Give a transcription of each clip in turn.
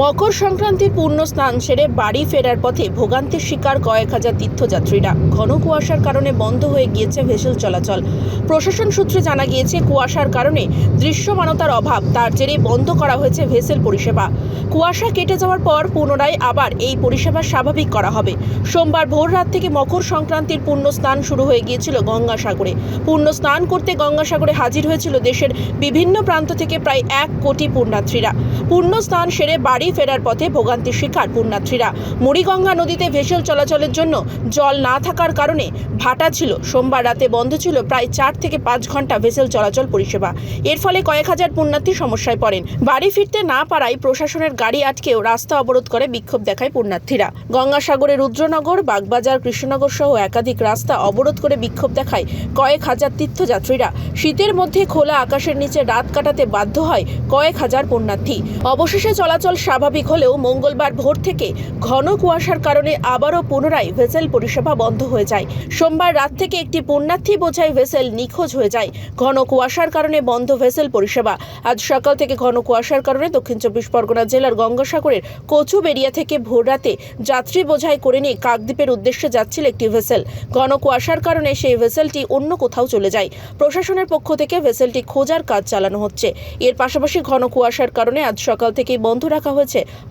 মকর সংক্রান্তির পূর্ণ স্নান সেরে বাড়ি ফেরার পথে ভোগান্তির শিকার কয়েক হাজার তীর্থযাত্রীরা। ঘন কুয়াশার কারণে বন্ধ হয়ে গিয়েছে ভেসেল চলাচল। প্রশাসন সূত্রে জানা গিয়েছে, কুয়াশার কারণে দৃশ্যমানতার অভাব। তার জেরে বন্ধ করা হয়েছে ভেসেল পরিষেবা। কুয়াশা কেটে যাওয়ার পর পুনরায় আবার এই পরিষেবা স্বাভাবিক করা হবে। সোমবার ভোর রাত থেকে মকর সংক্রান্তির পূর্ণ স্নান শুরু হয়ে গিয়েছিল গঙ্গাসাগরে। পূর্ণ স্নান করতে গঙ্গাসাগরে হাজির হয়েছিল দেশের বিভিন্ন প্রান্ত থেকে প্রায় এক কোটি পুণ্যার্থীরা। পূর্ণ স্নান সেরে বাড়ি ফেরার পথে ভোগান্তির শিকার পুণ্যার্থীরা। মুড়িগঙ্গা নদীতে ভেসেল চলাচলের জন্য জল না থাকার কারণে ভাটা ছিল। সোমবার রাতে বন্ধ ছিল প্রায় চার থেকে পাঁচ ঘণ্টা ভেসেল চলাচল পরিষেবা। এর ফলে কয়েক হাজার পুণ্যার্থী সমস্যায় পড়েন। বাড়ি ফিরতে না পারায় প্রশাসনের গাড়ি আটকেও রাস্তা অবরোধ করে বিক্ষোভ দেখায় পুণ্যার্থীরা। গঙ্গাসাগরে রুদ্রনগর, বাগবাজার, কৃষ্ণনগর সহ একাধিক রাস্তা অবরোধ করে বিক্ষোভ দেখায় কয়েক হাজার তীর্থযাত্রীরা। শীতের মধ্যে খোলা আকাশের নিচে রাত কাটাতে বাধ্য হয় কয়েক হাজার পুণ্যার্থী। অবশেষে চলাচল স্বাভাবিক হলেও মঙ্গলবার ভোর থেকে ঘন কুয়াশার কারণে আবারও পুনরায় ভেসেল পরিষেবা বন্ধ হয়ে যায়। সোমবার রাত থেকে একটি পুণ্যার্থী বোঝাই ভেসেল নিখোঁজ হয়ে যায়। ঘন কুয়াশার কারণে বন্ধ ভেসেল পরিষেবা। আজ সকাল থেকে ঘন কুয়াশার কারণে দক্ষিণ চব্বিশ পরগনা জেলার গঙ্গাসাগরের কচুবেড়িয়া থেকে ভোর রাতে যাত্রী বোঝাই করে নিয়ে কাকদ্বীপের উদ্দেশ্যে যাচ্ছিল একটি ভেসেল। ঘন কুয়াশার কারণে সেই ভেসেলটি অন্য কোথাও চলে যায়। প্রশাসনের পক্ষ থেকে ভেসেলটি খোঁজার কাজ চালানো হচ্ছে। এর পাশাপাশি ঘন কুয়াশার কারণে আজ সকাল থেকেই বন্ধ রাখা হয়েছে।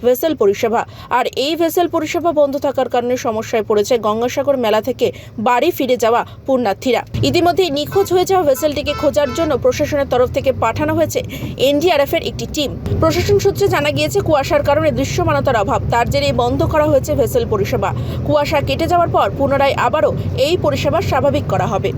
ভেসেল পরিষেবা। আর এই ভেসেল পরিষেবা বন্ধ থাকার কারণে সমস্যায় পড়েছে গঙ্গাসাগর মেলা থেকে বাড়ি ফিরে যাওয়া পুণ্যার্থীরা। ইতিমধ্যে নিখোঁজ হয়ে যাওয়া ভেসেলটিকে খোঁজার জন্য প্রশাসনের তরফ থেকে পাঠানো হয়েছে এনডিআরএফ এর একটি টিম। প্রশাসন সূত্রে জানা গিয়েছে, কুয়াশার কারণে দৃশ্যমানতার অভাব। তার জেরে বন্ধ করা হয়েছে ভেসেল পরিষেবা। কুয়াশা কেটে যাওয়ার পর পুনরায় আবারও এই পরিষেবা স্বাভাবিক করা হবে।